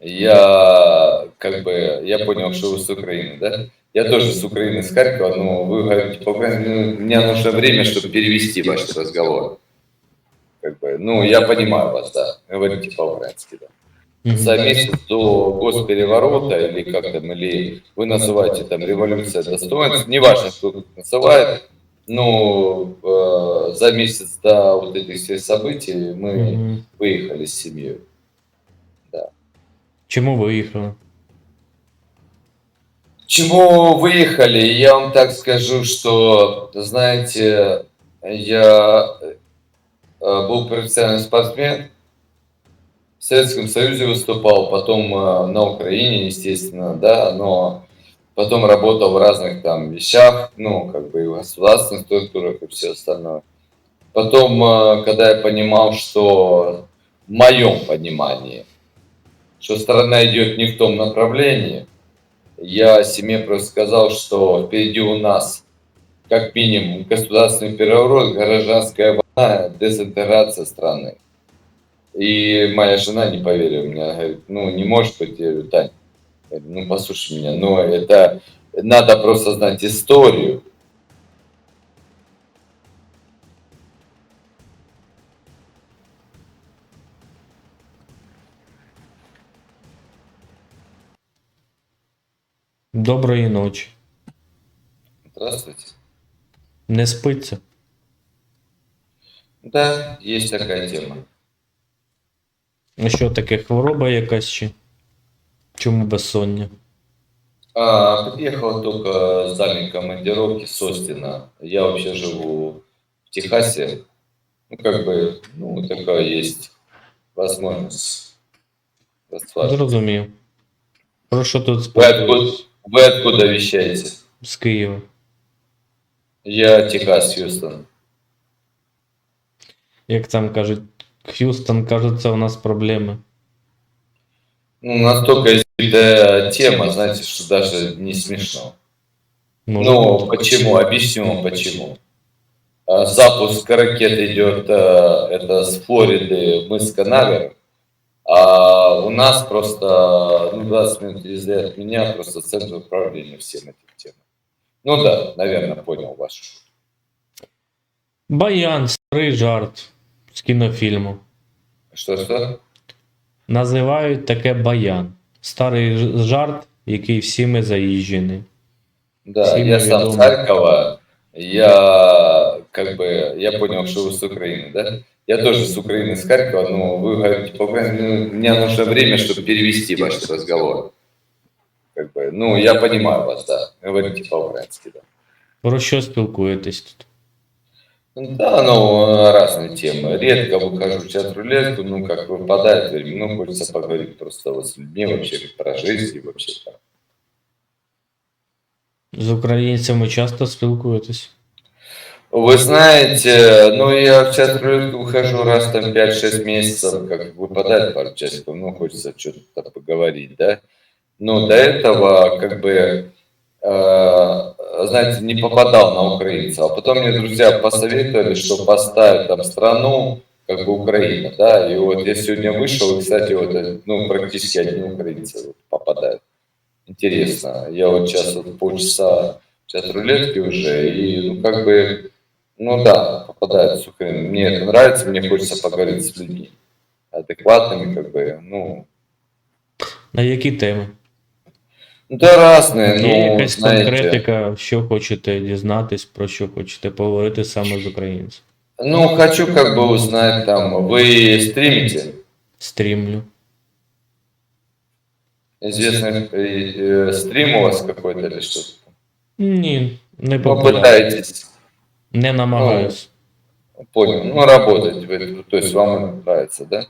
я как бы, я понял, что вы с Украины, да? Я тоже с Украины, с Харькова, но вы говорите по-украински, ну, мне нужно время, чтобы перевести ваш разговор. Как бы, ну, я понимаю вас, да, говорите по-украински, да. За месяц до госпереворота, или как там, или вы называете там революция достоинств, неважно, кто называет, но э, за месяц до вот этих всех событий мы выехали с семьей. Чому виїхали? Чему выехали? Я вам так скажу, что, знаете, я э, был профессиональный спортсмен, в Советском Союзе выступал, потом э, на Украине, естественно, да, но потом работал в разных там вещах, ну, как бы и в государственных структурах и все остальное. Потом, э, когда я понимал, что в моем понимании, что страна идет не в том направлении, я семье просто сказал, что впереди у нас как минимум государственный переворот, гражданская война, дезинтеграция страны. И моя жена не поверила мне, говорит, ну не может быть, я говорю, Тань, ну послушай меня, но это надо просто знать историю. Доброї ночі. Здравствуйте. Не спиться. Да, есть такая тема. А що таке хвороба якась чи? Чому безсоння? А, приехал только с дальней командировки с Остина. Я вообще живу в Техасе. Ну, как бы, ну, такая есть возможность. расслабиться. Зрозумів. Про що тут Вы спитати? Вы откуда вещаете? З Києва. Я Техас, Хьюстон. Як там кажуть, Х'юстон, кажеться, у нас проблеми. Ну, настолько избитая тема, знаете, что даже не смешно. Може, Ну, почему? Объясню вам почему. А, Запуск ракет идет а, это с Флориды, мыс Канавер, а у нас просто ну, 20 минут езды от меня, просто центр управления всем этим темам. Ну да, наверное, понял вашу шутку. Баян, старий жарт з кінофільму. Что-что? Називають таке баян. Старий ж- жарт, який всі ми заїжджені. Да, Всем я сам с ведомый. Харькова, я как бы, я понял, что вы с Украины, да? Я тоже с Украины, с Харькова, но вы говорите по-украински, ну, мне нужно время, чтобы перевести ваш разговор. Как бы, ну, я понимаю вас, да, говорите по-украински, да. Про що спілкуєтесь тут? Да, ну, разные темы. Редко выхожу в чат-рулетку, ну, как выпадает время, ну, хочется поговорить просто вот с людьми вообще про жизнь и вообще так. З українцями часто спілкуєтесь? Вы знаете, ну я в чат выхожу раз там 5-6 месяцев, как выпадает пару часиков, ну хочется что-то поговорить, да. Но до этого как бы, э, знаете, не попадал на украинцев. А потом мне друзья посоветовали, что поставить там страну, как бы Украина, да. И вот я сегодня вышел, и, кстати, вот, э, ну практически одни украинцы вот попадают. Интересно. Я вот сейчас вот полчаса чат рулетки уже, и ну как бы ну да, попадают с Украины. Мне это нравится, мне хочется поговорить с людьми. Адекватными, как бы, ну... На які теми? ну, Да разные, Є ну, якась знаете... конкретика, що хочете дізнатись, про що хочете поговорити саме з українцем? Ну, хочу как бы узнать там, вы стримите? Стрімлю. Известный э, э, стрим у вас какой-то или что-то? Ні, не популярно. Попытаетесь. Не намагаюсь. Понял. Ну, работать, вы, то есть вам это нравится, да?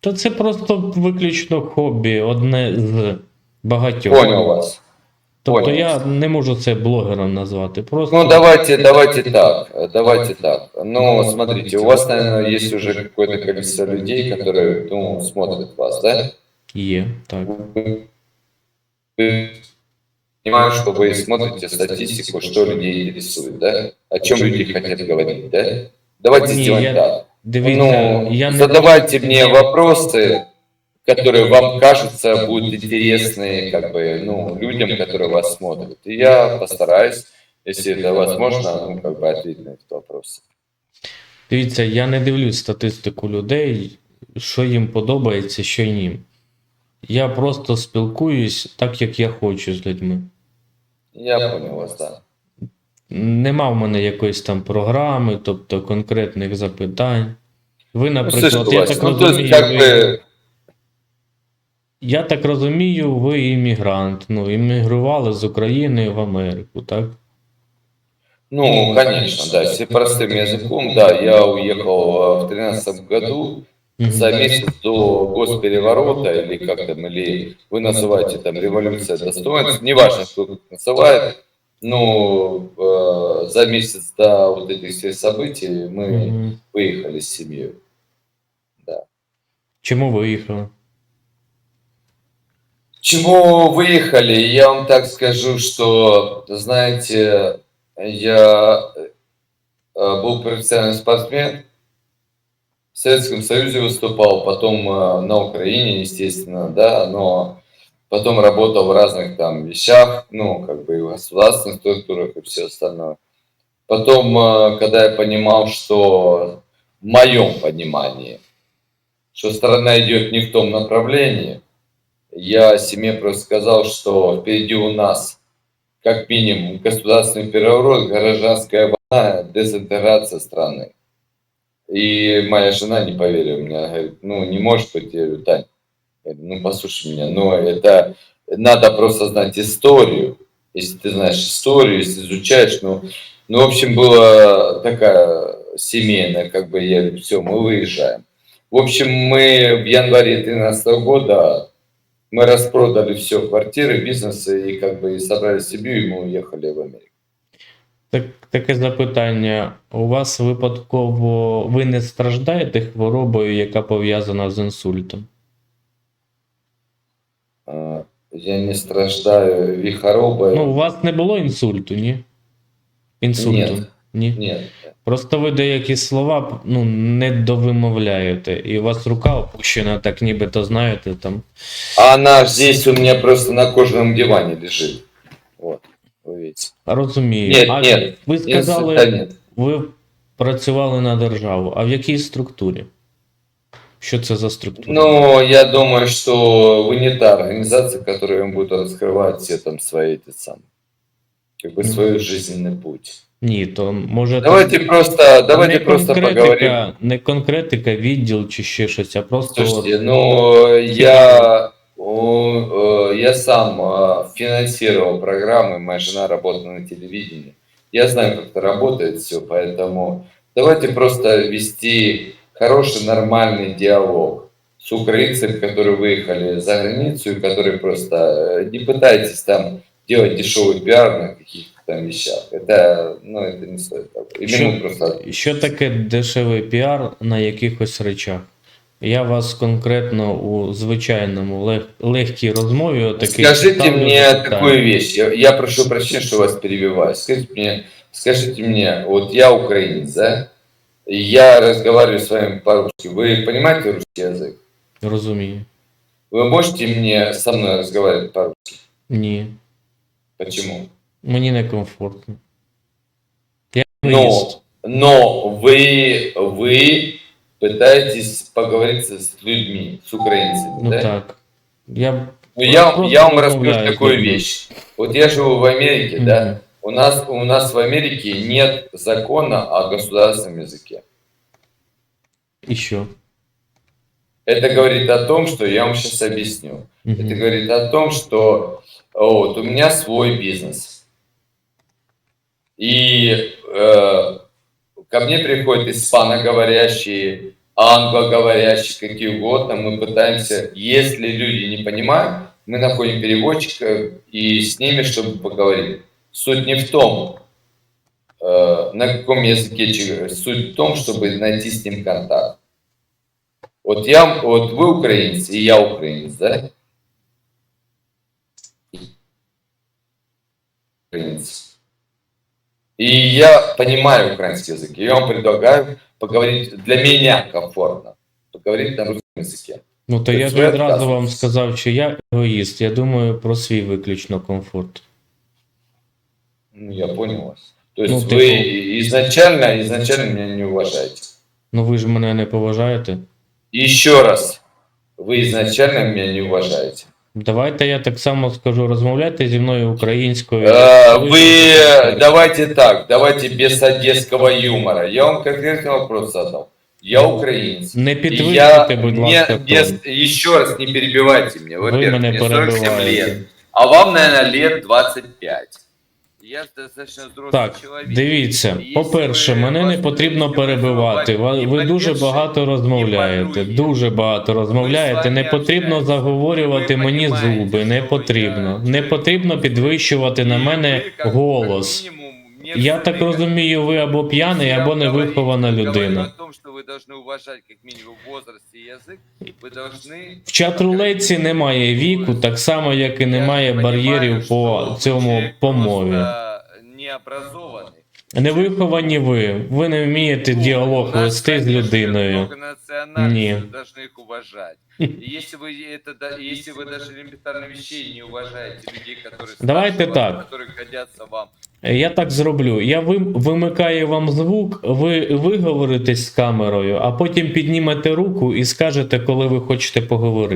Та це просто виключно хобі, одне з багатьох. Понял вас. Тобто понял. я не можу це блогером назвати. Просто Ну, давайте, давайте так, э, давайте так. Ну, смотрите, у вас, наверное, есть уже какое-то количество людей, которые, ну, смотрят вас, да? є, так. Вы- Понимаю, что вы смотрите статистику, что людей интересует, да? О чем люди хотят говорить, да? Давайте Не, сделаем я- так. Дивіться, Ну, я не задавайте мне вопросы, которые вам кажется будут интересны, как бы, ну, людям, которые вас смотрят. И я постараюсь, если это возможно, ну, как бы ответить на этот вопрос. Дивіться, я не дивлюсь статистику людей, що їм подобається, що ні. Я просто спілкуюсь так, як я хочу з людьми. Я понял вас, да. Нема в мене якоїсь там програми, тобто конкретних запитань. Ви, Ну, наприклад, слышь, я Вася, так ну, то розумію, есть, как ви, бы, я так розумію, ви іммігрант. Ну, іммігрували з України в Америку, так? ну, конечно, да, если простым языком, да, я уехал э, в тринадцатом году, Мгм. за месяц до госпереворота, или как там, или вы называете там революция достоинств, неважно, кто как называет, ну, э, за месяц до вот этих всех событий мы Мгм. выехали с семьей. Чому виїхали? Чему выехали? Я вам так скажу, что, знаете, я э, был профессиональный спортсмен, в Советском Союзе выступал, потом э, на Украине, естественно, да, но потом работал в разных там вещах, ну, как бы и в государственных структурах и все остальное. Потом, э, когда я понимал, что в моем понимании, что страна идет не в том направлении, я семье просто сказал, что впереди у нас как минимум государственный переворот, гражданская война, дезинтеграция страны. И моя жена не поверила мне, она говорит, ну не может быть, я говорю, Тань, ну послушай меня, но это надо просто знать историю, если ты знаешь историю, если изучаешь, ну, ну в общем была такая семейная, как бы я говорю, все, мы выезжаем. В общем, мы в январе 2013 года мы распродали все, квартиры, бизнесы, и как бы и собрали семью, и мы уехали в Америку. Так, таке запитання. У вас випадково ви не страждаєте хворобою, яка пов'язана з інсультом? А, Я не страждаю вихоробой. Ну, у вас не було інсульту, ні? Інсульту? Ні. Ні. Нет. Просто ви деякі слова ну, не довимовляєте, і у вас рука опущена, так нібито знаєте там. А она здесь у меня просто на кожаном диване лежит. Вот, вы видите. Розумію. Ні, а ні, ви сказали, Инсульта нет. ви працювали на державу. А в якій структурі? Що це за структура? Ну, я думаю, что вы не та организация, которая вам будет раскрывать все там свои эти самые, как бы Мгм. свой жизненный путь. Ні, то може Давайте там просто, давайте не просто конкретика, поговорим. не конкретика, відділ чи ще щось, а просто. Слушайте, ну, я, о, э, я сам э, финансировал программы, моя жена работала на телевидении. Я знаю, как это работает все, поэтому давайте просто вести хороший, нормальный диалог с украинцами, которые выехали за границу, и которые просто э, не пытайтесь там делать дешевый пиар на каких-то там вещах. Это, ну, это не стоит Що- просто Що таке дешевий піар на якихось речах? Я вас конкретно у звичайному лег, легкій розмові отакий Скажите ставлю мне запитання. такую вещь. Я, я прошу прощения, что вас перебиваю. Скажите мне, скажите мне, вот я украинец, да? И я разговариваю с вами по-русски. Вы понимаете русский язык? Розумію. Вы можете мне со мной разговаривать по-русски? Ні. Почему? Мені некомфортно. Я Ну, егоїст. Но вы, вы пытаетесь поговорить с людьми, с украинцами, Ну да? так. Я Ну, я, я вам расскажу такую вещь. Вот я живу в Америке, Мгм. да? У нас, у нас в Америке нет закона о государственном языке. Що? Это говорит о том, что я вам сейчас объясню. Мгм. Это говорит о том, что вот, у меня свой бизнес. И э, ко мне приходят испаноговорящие, англоговорящие, какие угодно. Мы пытаемся, если люди не понимают, мы находим переводчика и с ними, чтобы поговорить. Суть не в том, э, на каком языке. Суть в том, чтобы найти с ним контакт. Вот я, вот вы украинец, и я украинец, да? Украинец. И я понимаю украинский язык. И я вам предлагаю поговорить, для меня комфортно, поговорить на русском языке. Ну то Тобто я ж ви відразу вам відказуєтесь? сказав, що я егоїст. Я думаю про свій виключно комфорт. Ну, я понял вас. То есть Ну, вы типа- изначально, изначально меня не уважаете. Ну ви ж мене не поважаєте. Еще раз. Вы изначально меня не уважаете. Давайте я так само скажу, розмовляйте зі мною українською. Э, Вы давайте так, давайте без одесского юмора. Я вам конкретный вопрос задал. Я украинец. Не И підвищуйте, будь не, ласка, не- тон. еще раз не перебивайте меня. Ви Во-первых, мене мне 47 лет. перебиваєте. А вам, наверное, лет 25. Я достатньо зрослий Так, чоловік. дивіться, по-перше, мене не потрібно перебивати. Ви, ви дуже багато розмовляєте. Дуже багато розмовляєте. Не потрібно заговорювати мені зуби. Не потрібно. Не потрібно підвищувати на мене голос. як мінімум, не Я всі так ви, розумію, ви або п'яний, Я або говорю- невихована говорю людина. о том, что вы должны уважать как минимум возраст и язык. Вы должны... В чат-рулетці немає віку, так само, як і немає Я бар'єрів понимаю, по що цьому человек по мові. просто необразований. Невиховані ви. Ви не вмієте діалог У нас, вести з конечно, людиною. многонациональность, Не. вы должны их уважать. И если вы это, да- если вы даже элементарно вещей не уважаете людей, которые Давайте старше вас, так. которые годятся вам, Я так зроблю. Я вим- вимикаю вам звук, ви виговоритесь з камерою, а потім піднімете руку і скажете, коли ви хочете поговорити.